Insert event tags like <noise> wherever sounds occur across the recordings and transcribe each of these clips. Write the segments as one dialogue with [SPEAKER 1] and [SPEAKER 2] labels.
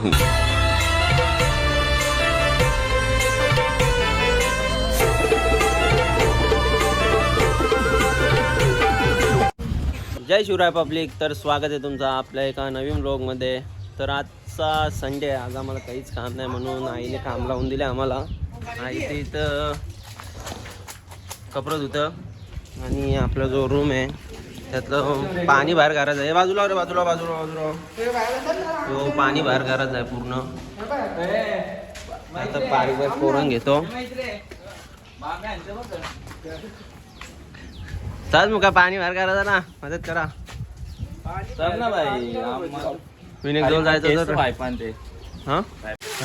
[SPEAKER 1] जय Shivray public तर स्वागत आहे तुमचं आपल्या एका नवीन ब्लॉगमध्ये तर आजचा संडे आहे. आज आम्हाला काहीच काम नाही म्हणून आईने काम लावून दिले आम्हाला. आई ते इथं कपडं धुतं आणि आपला जो रूम आहे त्यातलं पाणी बाहेर करायचं आहे. बाजूला रे बाजूला बाजूला बाजूला. तो पाणी बाहेर करायचं आहे पूर्ण. आता पाणी पोरण घेतो. चाल मग का पाणी बाहेर करायचं ना मदत करा.
[SPEAKER 2] चल ना भाई
[SPEAKER 1] विनिक जवळ जायचं तर हा?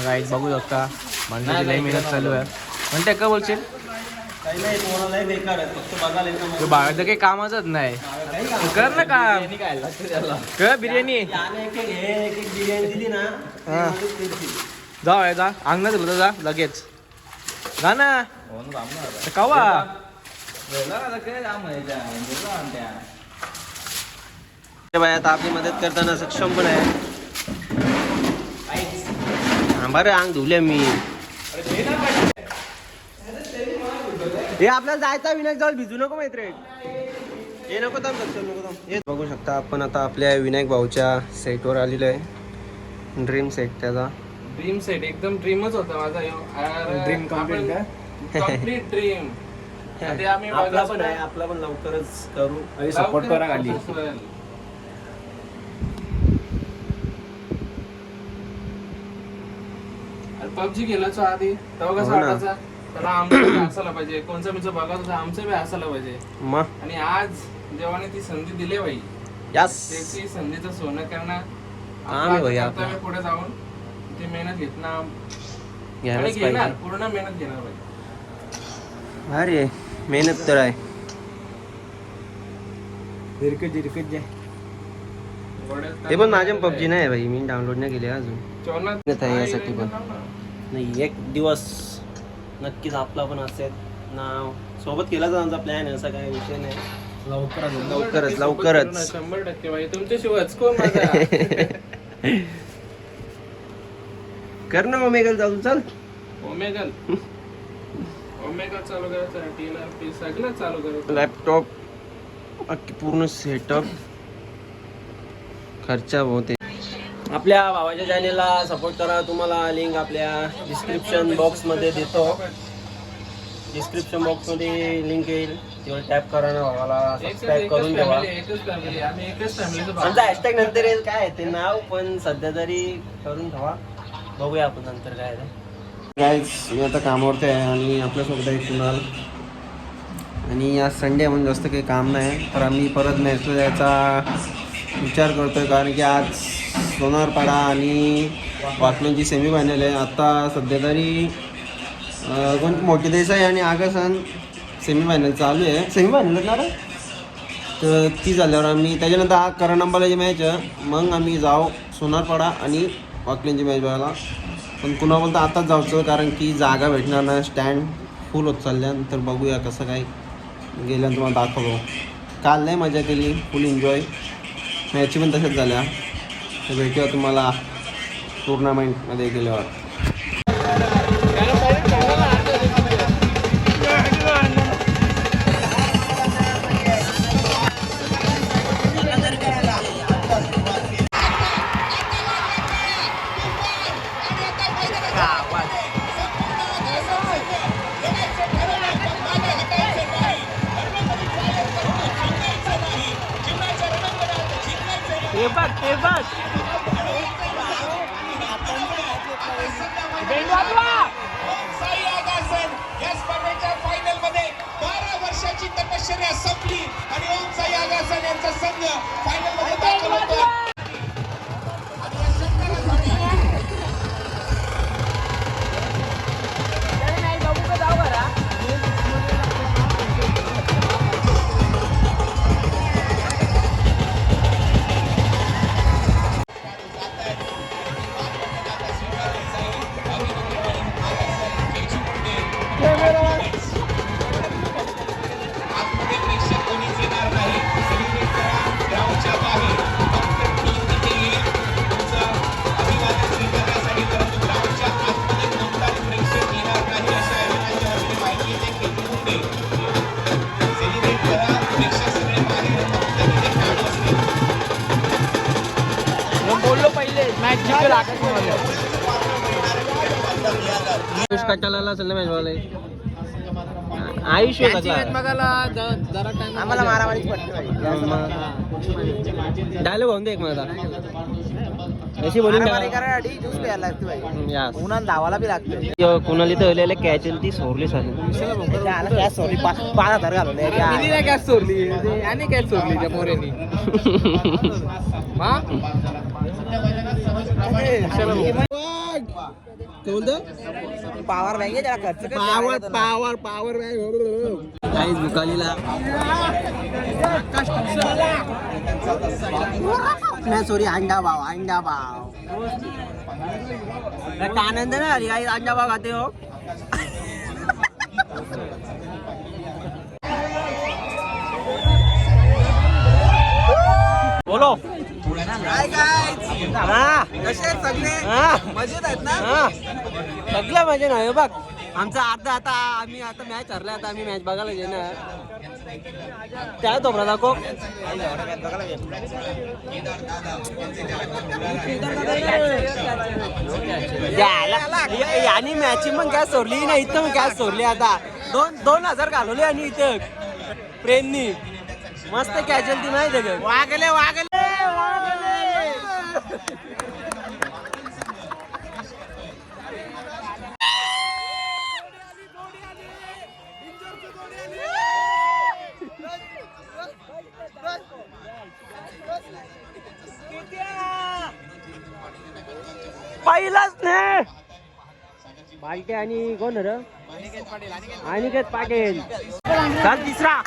[SPEAKER 3] गाईड बघू शकता. माणसाची लई मेहनत चालू आहे. म्हणते का बोलशील?
[SPEAKER 1] काही नाही तुम्हाला लय बेकार आहे. फक्त बघायला
[SPEAKER 3] बाळाचं काही कामाचंच नाही. कर ना काम.
[SPEAKER 2] लागतं त्याला.
[SPEAKER 3] बिर्याणी.
[SPEAKER 1] याने एक एक हे एक एक बिर्याणी दिली ना. ते माझं तेच दिली.
[SPEAKER 3] जा आहे जा. अंगणात जा लगेच. जा ना.
[SPEAKER 2] हो ना थांब ना आता.
[SPEAKER 3] कवा?
[SPEAKER 2] आता काय आहे त्या?
[SPEAKER 1] आता आपली मदत करताना सक्षम पण आहे. बरं अंग धुले मी. हे आपल्याला जायचा विनायक जवळ भिजू नको माहिती रे हे नको थांब सक्षम नको थांब. हे बघू शकता आपण आता आपल्या विनायक भाऊच्या सेटवर आलेलो आहे. ड्रीम सेट त्याचा.
[SPEAKER 4] ड्रीम सेट एकदम ड्रीमच होता माझा
[SPEAKER 3] Dream complete
[SPEAKER 4] ड्रीम ते आम्ही
[SPEAKER 1] आपला पण आहे आपला पण लवकरच करू.
[SPEAKER 3] अरे सपोर्ट करा खाली.
[SPEAKER 4] पबजी गेल्याचो आधी. तेव्हा कसं
[SPEAKER 1] हो ना.
[SPEAKER 4] वाटायचा? त्याला आमचं बी हसायला पाहिजे. कोणचा मित्र बघत होता आमचं बी हसायला पाहिजे.
[SPEAKER 1] मग?
[SPEAKER 4] आणि आज जेव्हा ती संधी दिली बाई.
[SPEAKER 1] यास.
[SPEAKER 4] त्याची संधीचं सोनं करणं
[SPEAKER 1] आहे
[SPEAKER 4] आपलं.
[SPEAKER 1] आपलं.
[SPEAKER 4] पुढे जाऊन ती मेहनत घेणं आणि
[SPEAKER 1] घ्यायलाच
[SPEAKER 4] घेणार
[SPEAKER 1] पाहिजे
[SPEAKER 4] पूर्ण मेहनत घेणार बाई.
[SPEAKER 1] अरे मेहनत तर आहे.
[SPEAKER 3] जिरकत जिरकत जे.
[SPEAKER 4] एवढ्यात
[SPEAKER 1] ते पण माझ्या पबजी नाही भाई मी डाउनलोड नाही केले अजून. आहे यासाठी पण. नाही एक दिवस नक्कीच आपला पण असेल. ना सोबत केला तर आमचा प्लॅन आहे असा काही विषय नाही.
[SPEAKER 3] लवकर
[SPEAKER 1] लवकरच लवकरच.
[SPEAKER 4] करू ना, शंभर टक्के बाई. तुमच्याशिवायच कोण माझा. <laughs>
[SPEAKER 1] कर ना ओमेगल जाऊन चल.
[SPEAKER 4] ओमेगल ओमेगा चालू करायचं टीएनआरपी सगळं चालू करायचं
[SPEAKER 1] लॅपटॉप. पूर्ण सेटअप खर्चा बहुत आपल्या भावाच्या चॅनेलला सपोर्ट करा. तुम्हाला लिंक आपल्या डिस्क्रिप्शन बॉक्समध्ये देतो. डिस्क्रिप्शन बॉक्समध्ये लिंक येईल. तिवर टॅप करा ना भावाला. सबस्क्राईब करून ठेवा. आमचा हॅशटॅग नंतर येईल काय ते नाव पण सध्या तरी करून ठेवा. बघूया आपण नंतर काय गाईज मी आता कामावरती आहे आणि आपल्यासोबत आहे कुणाल. आणि आज संडे म्हणून जास्त काही काम नाही तर आम्ही परत मॅचला जायचा विचार करतो आहे कारण की आज सोनारपाडा आणि वाकणची सेमीफायनल आहे. आत्ता सध्या तरी कोण? कोणती मोठी देसाई आणि आगसन सेमीफायनल चालू आहे. सेमीफायनल ना रे? तर ती झाल्यावर आम्ही त्याच्यानंतर हा करण अंबालाची मॅच आहे. मग आम्ही जाऊ सोनारपाडा आणि वाकलेंची मॅच बघायला. पण कुणा बोलता आताच जायचं कारण की जागा भेटणार नाही. स्टँड फुल होत चालल्यानंतर बघूया कसं काय गेल्यानंतर तुम्हाला दाखवतो. काल नाही मजा केली फुल एन्जॉय मॅची पण तशाच झाल्या. भेटूया तुम्हाला टुर्नामेंटमध्ये गेल्यावर.
[SPEAKER 5] तपश्चर्या संपली. आणि ओम साई आगासन यांचा संघ फायनलमध्ये दाखल होतो
[SPEAKER 1] आयुष कटाला असेल ना मॅच बघायला आयुष
[SPEAKER 3] आम्हाला मारामारीच पडते
[SPEAKER 1] डायलॉग होऊन दे एक माझा अशी बोलून
[SPEAKER 3] उन्हात धावायला बी लागतं.
[SPEAKER 1] कुणाली तर आलेले कॅच ती सोरली
[SPEAKER 3] त्याला गॅस सोडली पाच पाच हजार घालवले
[SPEAKER 2] गॅस चोरली आणि गॅस चोरली त्या <laughs> हा?
[SPEAKER 3] Power bank
[SPEAKER 1] power power power काही दुकानीला नाही सॉरी अंडा भाव अंडा भाव. का आनंद ना काही अंडा भाव खाते हो. बोलो. हा.
[SPEAKER 3] कसे सगळे? मजेत आहेत ना?
[SPEAKER 1] हा. सगळं मजा नाही बघ आमचा अर्धा आता आम्ही आता मॅच हरला आता आम्ही मॅच बघायला येणार. त्या तो दाखव. आणि मॅच मग गॅस सोडली? नाही इथं गॅस सोडली आता? दोन दोन हजार घालवले आणि इथं. ट्रेननी मस्त कॅज्युअलिटी माहिती आहे का
[SPEAKER 3] वागले वागले.
[SPEAKER 1] पहिलाच नाही बालटे आणि कोण र? अनिकेत पाटील काल तिसरा.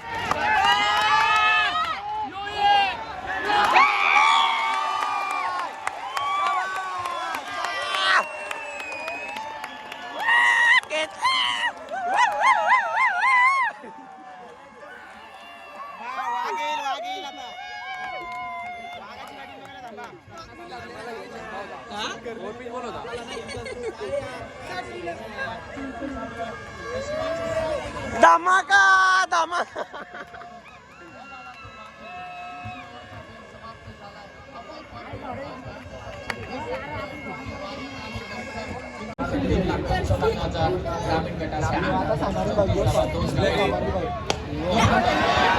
[SPEAKER 1] धमाका धमाका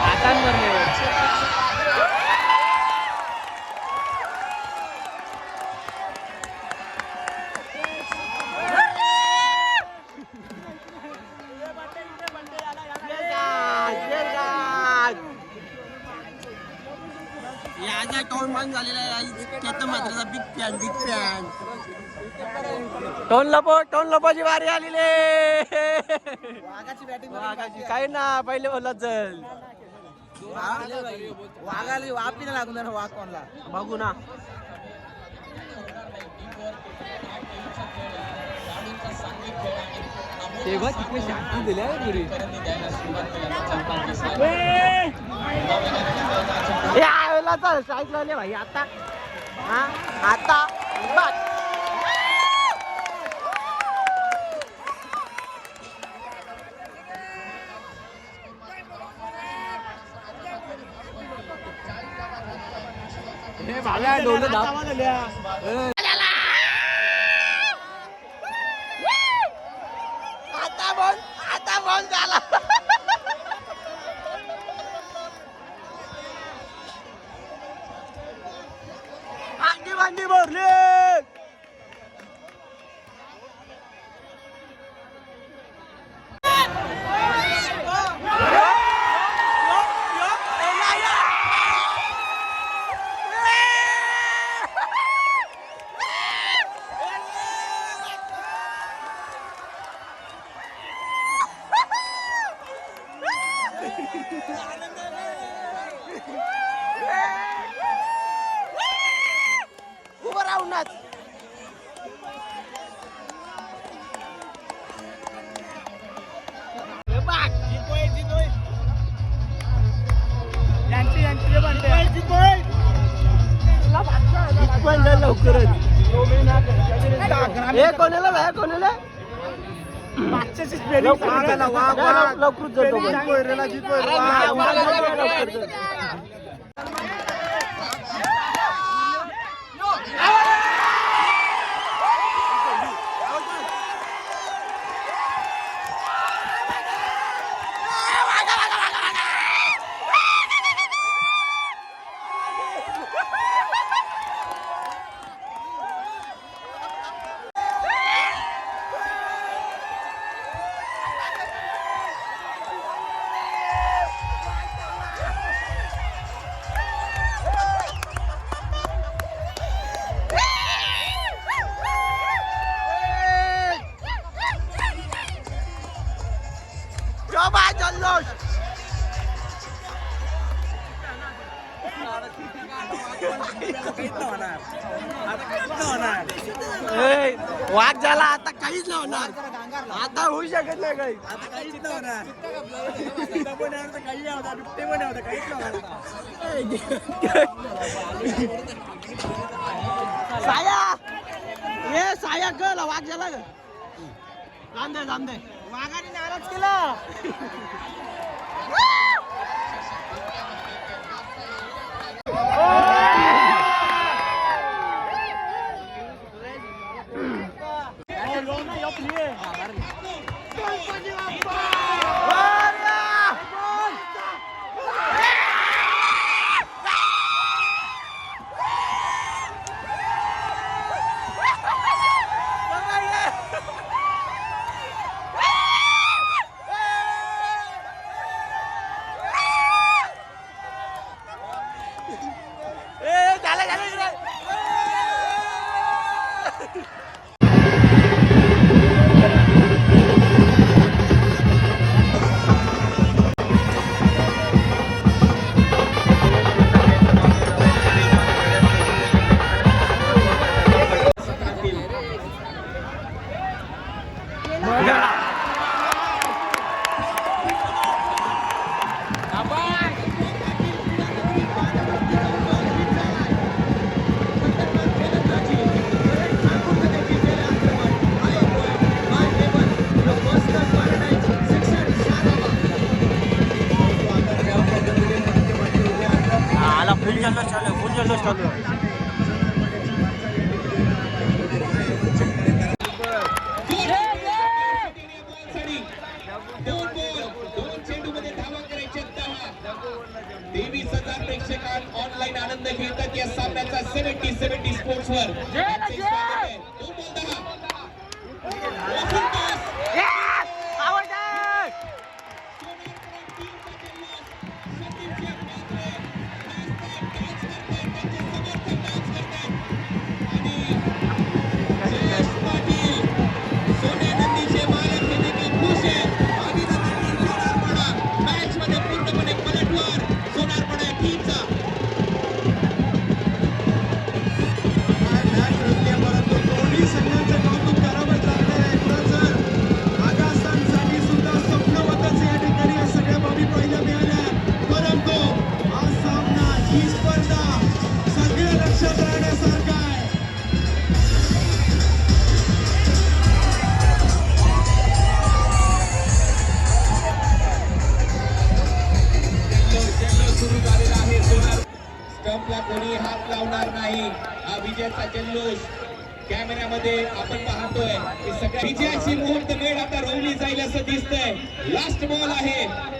[SPEAKER 1] याचा बंद झालेला आहे बिग फॅन बिग फॅन टोन लपो टोन लपोची वारी आलेली
[SPEAKER 3] वाघाची बॅटिंग
[SPEAKER 1] वाघाची. काही ना पहिले बोलत चल.
[SPEAKER 3] वाघाला वापी नाही लागून वाघ कोणला?
[SPEAKER 1] बघू ना.
[SPEAKER 2] तेव्हा तिकडे शांती दिल्या पुरी
[SPEAKER 1] चल स्ट्राईक लावले भाई आता. हा आता बघ
[SPEAKER 2] हे भाल्या डोलं दाब.
[SPEAKER 1] लवकर लवकर लवकर
[SPEAKER 5] होणार. आता होऊ शकत नाही काही. आता काहीच नाही होणार काही साया! ये साया गल वाघ झाला ग जांदे जाम वाघाने नाराज केला.
[SPEAKER 6] असं दिसतंय. लास्ट बॉल आहे.